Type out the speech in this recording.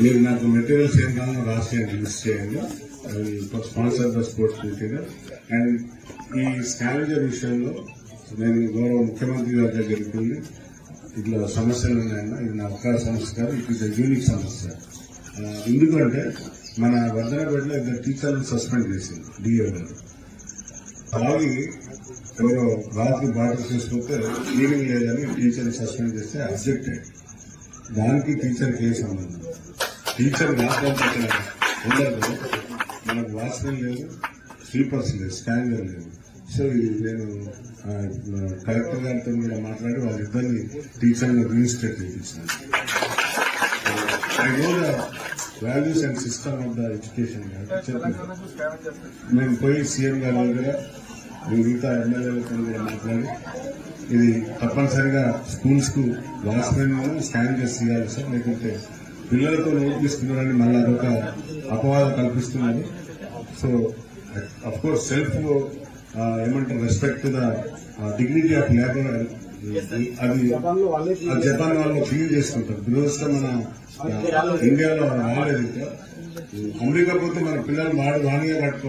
మీరు నాకు మెటీరియల్స్ ఏం కావాలో రాసేయండి లిస్ట్ చేయండి. Sponsor the sports material and ఈ స్కావెంజర్ విషయంలో నేను గౌరవ ముఖ్యమంత్రి గారి దగ్గరికి వెళ్ళి ఇట్లా సమస్యలు ఉన్నాయన్న ఇది నా ఒక్క సమస్య కాదు ఇట్ ఇస్ యూనిక్ సమస్య. ఎందుకంటే మన వద్దనపేటలో ఇద్దరు టీచర్లను సస్పెండ్ చేసింది డిఏ గారు. అలాగే ఎవరో రాత్రి బాటిల్ చేసుకుంటే లీవింగ్ లేదని టీచర్ని సస్పెండ్ చేస్తే అబ్జెక్టెడ్ దానికి టీచర్ కేసు సంబంధం టీచర్ మాట్లాడుతున్న ఉండదు. మనకు వాచ్మెన్ లేదు స్లీపర్స్ లేదు స్కానర్ లేదు. సో నేను కలెక్టర్ గారితో కూడా మాట్లాడి వాళ్ళిద్దరిని టీచర్ని రిజిస్టర్ చేయించాను. I know the values and system of the education మేము పోయి సీఎం గారి దగ్గర మిగతా ఎమ్మెల్యేలతో కూడా మాట్లాడి ఇది తప్పనిసరిగా స్కూల్స్కు వాచ్మెన్ స్కాన్ చేసి ఇవ్వాలి సార్. లేకుంటే పిల్లలతో నేర్పిస్తున్నారని తీసుకున్నారని మళ్ళీ అదొక అపవాదం కల్పిస్తున్నారు సో అఫ్ కోర్స్ సెల్ఫ్ ఏమంటారు respect the dignity of labour అది ఆ జపాన్ వాళ్ళు ఫీల్ చేసుకుంటారు. దురదృష్టం మన ఇండియాలో రాలేదు అమెరికా పోతే మన పిల్లలు వాడు వాణిగా పట్టుకో